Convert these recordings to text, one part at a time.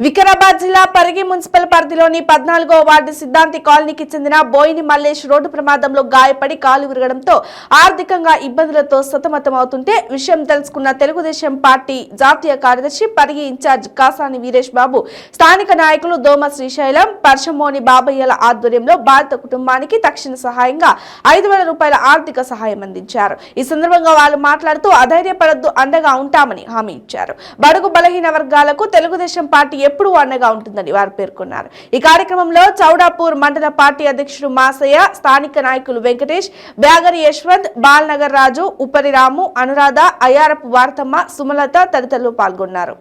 వికారాబాద్ జిల్లా పరిగి మున్సిపల్ పరిధిలోని పద్నాలుగో వార్డు సిద్ధాంతి కాలనీకి చెందిన బోయిని మల్లేష్ రోడ్డు ప్రమాదంలో గాయపడి కాలు విరగడంతో ఆర్థికంగా ఇబ్బందులతో సతమతమవుతుంటే విషయం తెలుసుకున్న తెలుగుదేశం పార్టీ జాతీయ కార్యదర్శి పరిగి ఇన్ఛార్జ్ కాసాని వీరేష్ బాబు స్థానిక నాయకులు దోమ శ్రీశైలం పర్షమోని బాబయ్యల ఆధ్వర్యంలో బాధిత కుటుంబానికి తక్షణ సహాయంగా ఐదు వేల రూపాయల ఆర్థిక సహాయం అందించారు. ఈ సందర్భంగా వాళ్ళు మాట్లాడుతూ అధైర్యపడద్దు అండగా ఉంటామని హామీ ఇచ్చారు. బడుగు బలహీన వర్గాలకు తెలుగుదేశం పార్టీ ఎప్పుడు అండగా ఉంటుందని వారు పేర్కొన్నారు. ఈ కార్యక్రమంలో చౌడాపూర్ మండల పార్టీ అధ్యక్షుడు మాసయ్య స్థానిక నాయకులు వెంకటేష్ బ్యాగరి యశ్వంత్ బాల్నగర్ రాజు ఉపరి రాము అనురాధ అయ్యారపు వార్తమ్మ సుమలత తదితరులు పాల్గొన్నారు.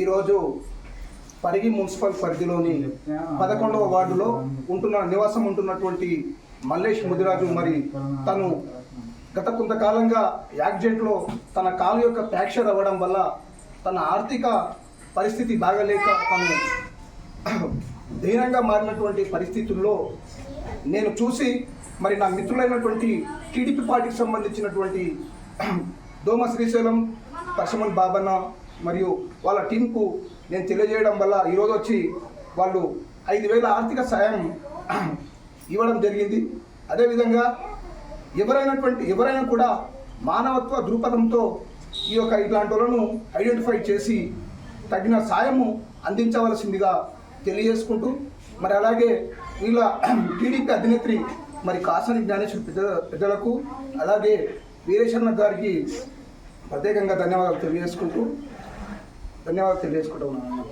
ఈరోజు పరిగి మున్సిపల్ పరిధిలోని పదకొండవ వార్డులో ఉంటున్న నివాసం ఉంటున్నటువంటి మల్లేష్ ముదిరాజు మరి తను గత కొంతకాలంగా యాక్సిడెంట్లో తన కాలు యొక్క ఫ్రాక్చర్ అవ్వడం వల్ల తన ఆర్థిక పరిస్థితి బాగలేక తను దీనంగా మారినటువంటి పరిస్థితుల్లో నేను చూసి మరి నా మిత్రులైనటువంటి టీడీపీ పార్టీకి సంబంధించినటువంటి దోమ శ్రీశైలం పరశమన్ బాబన్న మరియు వాళ్ళ టీంకు నేను తెలియజేయడం వల్ల ఈరోజు వచ్చి వాళ్ళు ఐదు వేల ఆర్థిక సాయం ఇవ్వడం జరిగింది. అదేవిధంగా ఎవరైనటువంటి ఎవరైనా కూడా మానవత్వ దృక్పథంతో ఈ యొక్క ఇట్లాంటి వాళ్ళను ఐడెంటిఫై చేసి తగిన సాయము అందించవలసిందిగా తెలియజేసుకుంటూ మరి అలాగే వీళ్ళ టీడీపీ అధినేత్రి మరి కాసని జ్ఞానేశ్వర పెద్ద పెద్దలకు అలాగే వీరేశన్న గారికి ప్రత్యేకంగా ధన్యవాదాలు తెలియజేసుకుంటూ ధన్యవాదాలు తెలియజేసుకుంటూ ఉన్నాను.